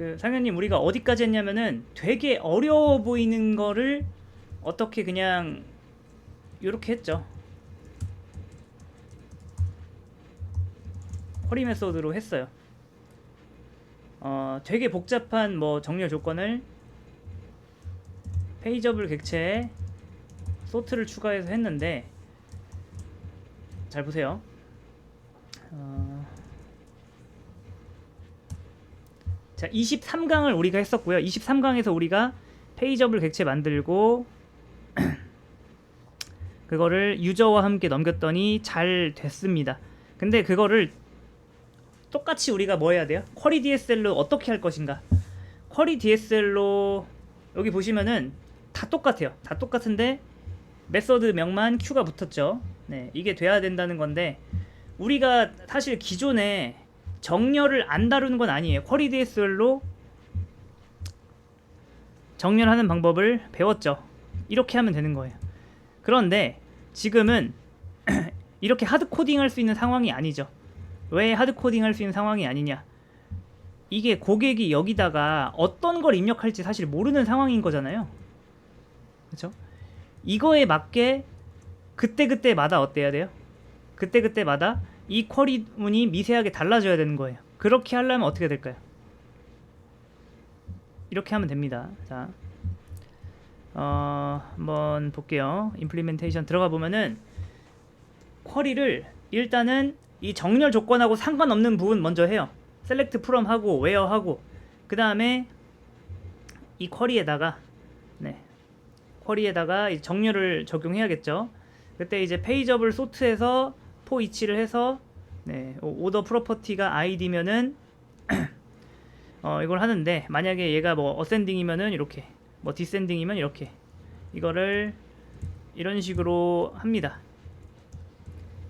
그 상현님 우리가 어디까지 했냐면은 되게 어려워 보이는 거를 어떻게 그냥 이렇게 했죠. 허리 메소드로 했어요. 어, 되게 복잡한 뭐 정렬 조건을 페이저블 객체에 소트를 추가해서 했는데 잘 보세요. 어, 자, 23강을 우리가 했었고요. 23강에서 우리가 페이저블 객체 만들고 그거를 유저와 함께 넘겼더니 잘 됐습니다. 근데 그거를 똑같이 우리가 뭐 해야 돼요? 쿼리 DSL로 어떻게 할 것인가? 쿼리 DSL로 여기 보시면은 다 똑같아요. 다 똑같은데 메서드 명만 Q가 붙었죠. 네, 이게 돼야 된다는 건데 우리가 사실 기존에 정렬을 안 다루는 건 아니에요. 쿼리 DSL로 정렬하는 방법을 배웠죠. 이렇게 하면 되는 거예요. 그런데 지금은 이렇게 하드 코딩 할 수 있는 상황이 아니죠. 왜 하드 코딩 할 수 있는 상황이 아니냐? 이게 고객이 여기다가 어떤 걸 입력할지 사실 모르는 상황인 거잖아요. 그렇죠? 이거에 맞게 그때 그때마다 어때야 돼요? 그때 그때마다 이 쿼리 문이 미세하게 달라져야 되는 거예요. 그렇게 하려면 어떻게 될까요? 이렇게 하면 됩니다. 자, 어, 한번 볼게요. 임플리멘테이션 들어가 보면은 쿼리를 일단은 이 정렬 조건하고 상관없는 부분 먼저 해요. 셀렉트 프롬 하고 웨어 하고 그 다음에 이 쿼리에다가 네 쿼리에다가 이 정렬을 적용해야겠죠. 그때 이제 페이저블 소트에서 포 이치를 해서 네 오더 프로퍼티가 id면은 어 이걸 하는데 만약에 얘가 뭐 어센딩이면은 이렇게 뭐 디센딩이면 이렇게 이거를 이런 식으로 합니다.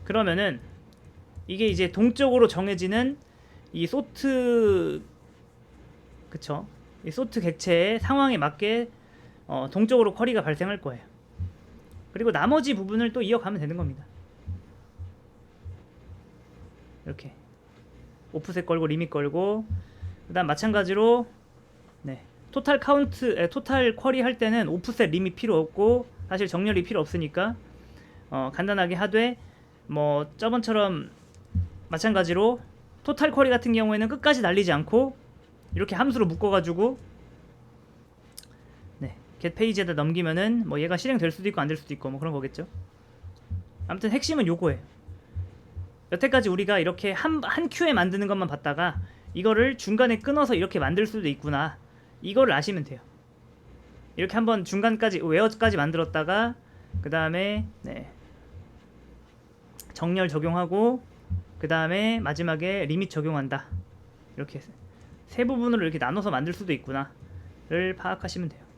그러면은 이게 이제 동적으로 정해지는 이 소트 그쵸? 이 소트 객체의 상황에 맞게 어, 동적으로 쿼리가 발생할 거예요. 그리고 나머지 부분을 또 이어가면 되는 겁니다. 이렇게 오프셋 걸고 리밋 걸고 그다음 마찬가지로 네 토탈 카운트 에, 토탈 쿼리 할 때는 오프셋 리밋 필요 없고 사실 정렬이 필요 없으니까 어, 간단하게 하되 뭐 저번처럼 마찬가지로 토탈 쿼리 같은 경우에는 끝까지 날리지 않고 이렇게 함수로 묶어가지고 네, get 페이지에다 넘기면은 뭐 얘가 실행될 수도 있고 안 될 수도 있고 뭐 그런 거겠죠. 아무튼 핵심은 요거예요. 여태까지 우리가 이렇게 한, 한 큐에 만드는 것만 봤다가 이거를 중간에 끊어서 이렇게 만들 수도 있구나. 이거를 아시면 돼요. 이렇게 한번 중간까지 웨어까지 만들었다가 그 다음에 네, 정렬 적용하고 그 다음에 마지막에 리밋 적용한다. 이렇게 세 부분으로 이렇게 나눠서 만들 수도 있구나를 파악하시면 돼요.